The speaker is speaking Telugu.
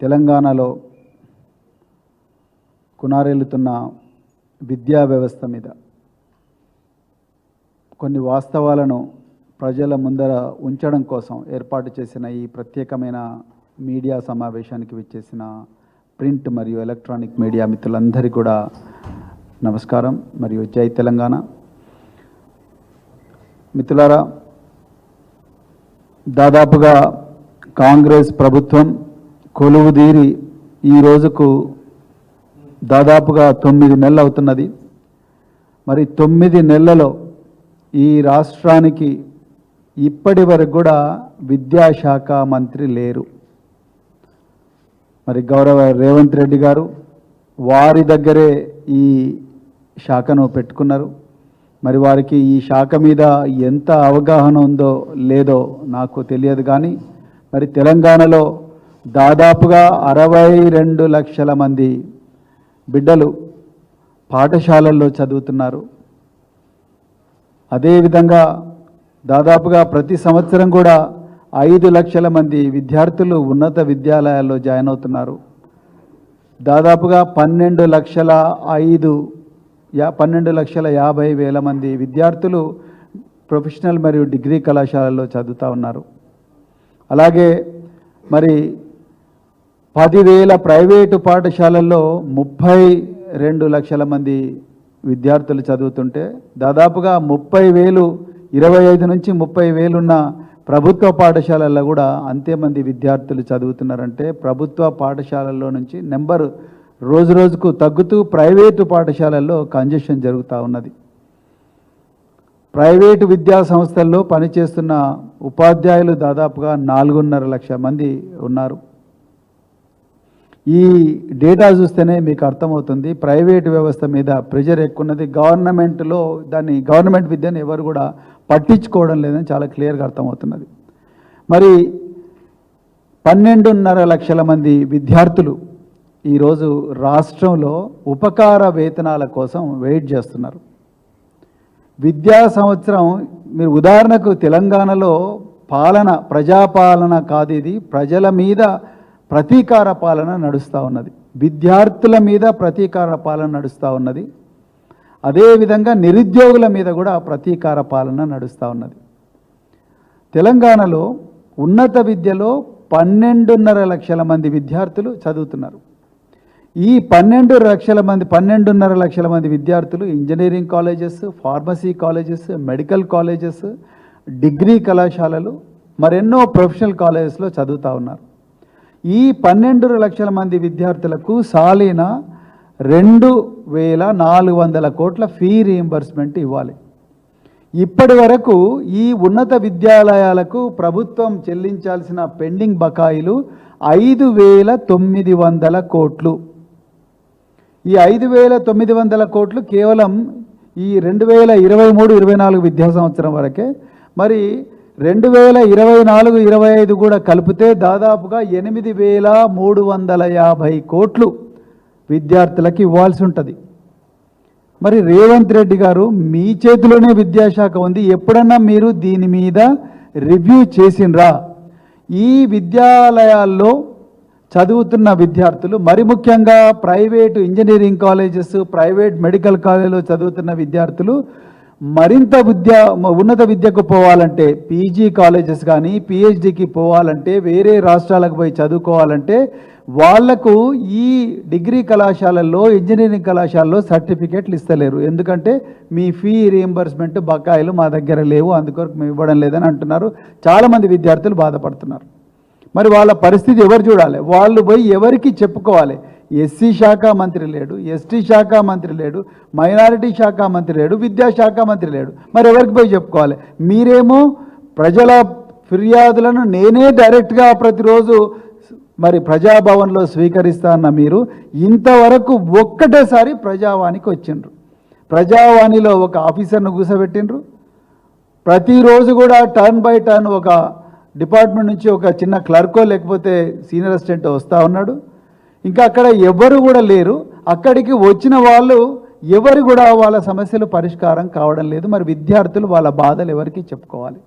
తెలంగాణలో కునారెల్లుతున్న విద్యా వ్యవస్థ మీద కొన్ని వాస్తవాలను ప్రజల ముందర ఉంచడం కోసం ఏర్పాటు చేసిన ఈ ప్రత్యేకమైన మీడియా సమావేశానికి విచ్చేసిన ప్రింట్ మరియు ఎలక్ట్రానిక్ మీడియా మిత్రులందరికీ కూడా నమస్కారం మరియు జై తెలంగాణ. మిత్రులారా దాదాపుగా కాంగ్రెస్ ప్రభుత్వం కొలువుదీరి ఈ రోజుకు దాదాపుగా తొమ్మిది నెలలు అవుతున్నది. మరి తొమ్మిది నెలలలో ఈ రాష్ట్రానికి ఇప్పటి వరకు కూడా విద్యాశాఖ మంత్రి లేరు. మరి గౌరవ రేవంత్ రెడ్డి గారు వారి దగ్గరే ఈ శాఖను పెట్టుకున్నారు. మరి వారికి ఈ శాఖ మీద ఎంత అవగాహన ఉందో లేదో నాకు తెలియదు కానీ మరి తెలంగాణలో దాదాపుగా అరవై రెండు లక్షల మంది బిడ్డలు పాఠశాలల్లో చదువుతున్నారు. అదేవిధంగా దాదాపుగా ప్రతి సంవత్సరం కూడా ఐదు లక్షల మంది విద్యార్థులు ఉన్నత విద్యాలయాల్లో జాయిన్ అవుతున్నారు. దాదాపుగా పన్నెండు లక్షల ఐదు యా పన్నెండు లక్షల యాభై వేల మంది విద్యార్థులు ప్రొఫెషనల్ మరియు డిగ్రీ కళాశాలల్లో చదువుతూ ఉన్నారు. అలాగే మరి పదివేల ప్రైవేటు పాఠశాలల్లో ముప్పై రెండు లక్షల మంది విద్యార్థులు చదువుతుంటే దాదాపుగా ముప్పై వేలు ఇరవై ఐదు నుంచి ముప్పై వేలున్న ప్రభుత్వ పాఠశాలల్లో కూడా అంతే మంది విద్యార్థులు చదువుతున్నారంటే ప్రభుత్వ పాఠశాలల్లో నుంచి నెంబర్ రోజు రోజుకు తగ్గుతూ ప్రైవేటు పాఠశాలల్లో కంజెషన్ జరుగుతూ ఉన్నది. ప్రైవేటు విద్యా సంస్థల్లో పనిచేస్తున్న ఉపాధ్యాయులు దాదాపుగా నాలుగున్నర లక్ష మంది ఉన్నారు. ఈ డేటా చూస్తేనే మీకు అర్థమవుతుంది. ప్రైవేటు వ్యవస్థ మీద ప్రెషర్ ఎక్కున్నది. గవర్నమెంట్లో దాన్ని గవర్నమెంట్ విద్యను ఎవరు కూడా పట్టించుకోవడం లేదని చాలా క్లియర్గా అర్థమవుతున్నది. మరి పన్నెండున్నర లక్షల మంది విద్యార్థులు ఈరోజు రాష్ట్రంలో ఉపకార వేతనాల కోసం వెయిట్ చేస్తున్నారు. విద్యా సంవత్సరం మీరు ఉదాహరణకు తెలంగాణలో పాలన ప్రజాపాలన కాదు ఇది. ప్రజల మీద ప్రతీకార పాలన నడుస్తూ ఉన్నది. విద్యార్థుల మీద ప్రతీకార పాలన నడుస్తూ ఉన్నది. అదేవిధంగా నిరుద్యోగుల మీద కూడా ప్రతీకార పాలన నడుస్తూ ఉన్నది. తెలంగాణలో ఉన్నత విద్యలో పన్నెండున్నర లక్షల మంది విద్యార్థులు చదువుతున్నారు. ఈ పన్నెండు లక్షల మంది పన్నెండున్నర లక్షల మంది విద్యార్థులు engineering colleges pharmacy colleges medical colleges degree కళాశాలలు మరెన్నో ప్రొఫెషనల్ కాలేజెస్లో చదువుతూ ఉన్నారు. ఈ పన్నెండు లక్షల మంది విద్యార్థులకు సాలిన రెండు వేల నాలుగు వందల కోట్ల ఫీ రీయింబర్స్మెంట్ ఇవ్వాలి. ఇప్పటి వరకు ఈ ఉన్నత విద్యాలయాలకు ప్రభుత్వం చెల్లించాల్సిన పెండింగ్ బకాయిలు ఐదు వేల తొమ్మిది వందల కోట్లు. ఈ ఐదు వేల తొమ్మిది వందల కోట్లు కేవలం ఈ రెండు వేల ఇరవై మూడు ఇరవై నాలుగు విద్యా సంవత్సరం వరకే. మరి రెండు వేల ఇరవై నాలుగు ఇరవై ఐదు కూడా కలిపితే దాదాపుగా ఎనిమిది వేల మూడు వందల యాభై కోట్లు విద్యార్థులకు ఇవ్వాల్సి ఉంటుంది. మరి రేవంత్ రెడ్డి గారు మీ చేతిలోనే విద్యాశాఖ ఉంది. ఎప్పుడన్నా మీరు దీని మీద రివ్యూ చేసినరా ఈ విద్యాలయాల్లో చదువుతున్న విద్యార్థులు మరి ముఖ్యంగా private engineering colleges private medical కాలేజీలో చదువుతున్న విద్యార్థులు మరింత విద్య ఉన్నత విద్యకు పోవాలంటే పీజీ కాలేజెస్ కానీ పిహెచ్డికి పోవాలంటే వేరే రాష్ట్రాలకు పోయి చదువుకోవాలంటే వాళ్ళకు ఈ డిగ్రీ కళాశాలల్లో ఇంజనీరింగ్ కళాశాలలో సర్టిఫికేట్లు ఇస్తలేరు. ఎందుకంటే మీ ఫీ రీఎంబర్స్మెంట్ బకాయిలు మా దగ్గర లేవు అందుకొరకు మేము ఇవ్వడం లేదని అంటున్నారు. చాలామంది విద్యార్థులు బాధపడుతున్నారు. మరి వాళ్ళ పరిస్థితి ఎవరు చూడాలి? వాళ్ళు పోయి ఎవరికి చెప్పుకోవాలి? ఎస్సీ శాఖ మంత్రి లేడు ఎస్టీ శాఖ మంత్రి లేడు మైనారిటీ శాఖ మంత్రి లేడు విద్యాశాఖ మంత్రి లేడు. మరి ఎవరికి పోయి చెప్పుకోవాలి? మీరేమో ప్రజల ఫిర్యాదులను నేనే డైరెక్ట్గా ప్రతిరోజు మరి ప్రజాభవన్లో స్వీకరిస్తా అన్న మీరు ఇంతవరకు ఒక్కటేసారి ప్రజావాణికి వచ్చిండ్రు. ప్రజావాణిలో ఒక ఆఫీసర్ను కూసబెట్టిండ్రు. ప్రతిరోజు కూడా టర్న్ బై టర్న్ ఒక డిపార్ట్మెంట్ నుంచి ఒక చిన్న క్లర్కో లేకపోతే సీనియర్ అసిస్టెంట్ వస్తూ ఉన్నాడు. ఇంకా అక్కడ ఎవరు కూడా లేరు. అక్కడికి వచ్చిన వాళ్ళు ఎవరు కూడా వాళ్ళ సమస్యలు పరిష్కారం కావడం లేదు. మరి విద్యార్థులు వాళ్ళ బాధలు ఎవరికి చెప్పుకోవాలి?